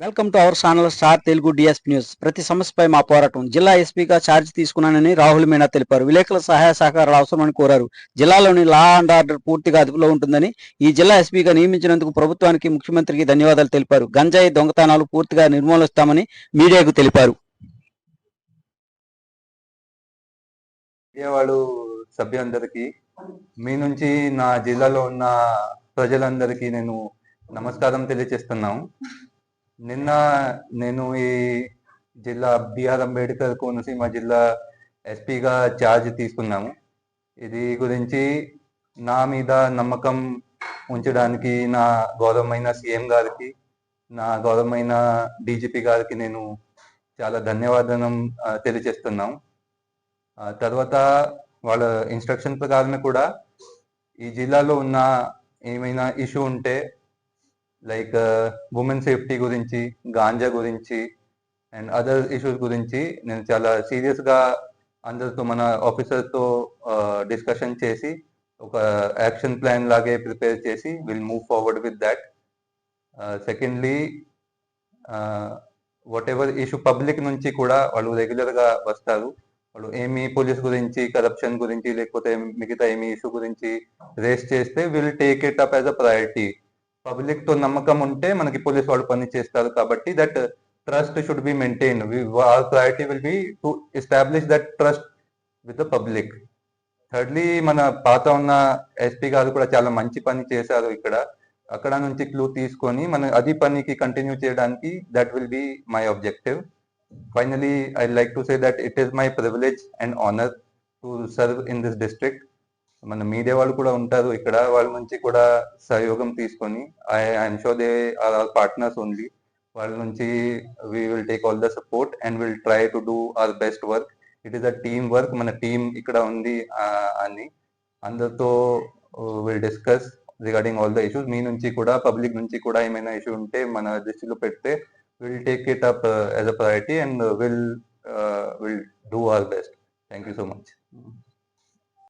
Welcome to our channel star Telugu DSP news. ప్రతి సమస్యపై మా పోరాటం. జిల్లా ఎస్పీగా ఛార్జ్ తీసుకున్నానని రాహుల్ మీనా తెలిపారు. విలేకరుల సహాయ సహకారాలు అవసరమని కోరారు. జిల్లాలోని లా అండ్ ఆర్డర్ పూర్తిగా అదుపులో ఉంటుందని ఈ జిల్లా ఎస్పీగా నియమించినందుకు ప్రభుత్వానికి ముఖ్యమంత్రికి ధన్యవాదాలు తెలిపారు. గంజాయి దొంగతనాలు పూర్తిగా నిర్మూలిస్తామని మీడియాకు తెలిపారు. విజయవాడ సభ్యులందరికీ మీ నుంచి నా జిల్లాలో ఉన్న ప్రజలందరికీ నేను నమస్కారం తెలియజేస్తున్నాను నిన్న నేను ఈ జిల్లా బిఆర్ అంబేద్కర్ కోనసీమ జిల్లా ఎస్పీగా ఛార్జ్ తీసుకున్నాము. ఇది గురించి నా మీద నమ్మకం ఉంచడానికి నా గౌరవమైన సీఎం గారికి నా గౌరవమైన డీజీపీ గారికి నేను చాలా ధన్యవాదం తెలియజేస్తున్నాం. తర్వాత వాళ్ళ ఇన్స్ట్రక్షన్ ప్రకారమే కూడా ఈ జిల్లాలో ఉన్న ఏమైనా ఇష్యూ ఉంటే లైక్ ఉమెన్ సేఫ్టీ గురించి గాంజా గురించి అండ్ అదర్ ఇష్యూస్ గురించి నేను చాలా సీరియస్గా అందరితో మన ఆఫీసర్తో డిస్కషన్ చేసి ఒక యాక్షన్ ప్లాన్ లాగే ప్రిపేర్ చేసి will move forward with that secondly whatever issue public నుంచి కూడా వాళ్ళు రెగ్యులర్గా వస్తారు. వాళ్ళు ఏమి పోలీస్ గురించి కరప్షన్ గురించి లేకపోతే మిగతా ఏమి ఇష్యూ గురించి రేస్ చేస్తే will take it up as a priority పబ్లిక్తో నమ్మకం ఉంటే మనకి పోలీస్ వాళ్ళు పని చేస్తారు కాబట్టి that trust should be maintain our priority will be to establish that trust with the public thirdly మన పాత ఉన్న ఎస్పీ గారు కూడా చాలా మంచి పని చేశారు ఇక్కడ. అక్కడ నుంచి క్లూ తీసుకొని మన అది పనికి కంటిన్యూ చేయడానికి that will be my objective finally I like to say that it is my privilege and honour to serve in this district మన మీడియా వాళ్ళు కూడా ఉంటారు. ఇక్కడ వాళ్ళ నుంచి కూడా సహయోగం తీసుకొని I I'm sure they are are partners only వాళ్ళ నుంచి we will take all the support and will try to do our best work it is a team work మన టీం ఇక్కడ ఉంది అని. అందరితో will discuss regarding all the issues మీ నుంచి కూడా public నుంచి కూడా ఏమైనా ఇష్యూ ఉంటే మన దృష్టిలో పెడితే will take it up as a priority and will will do our best thank you so much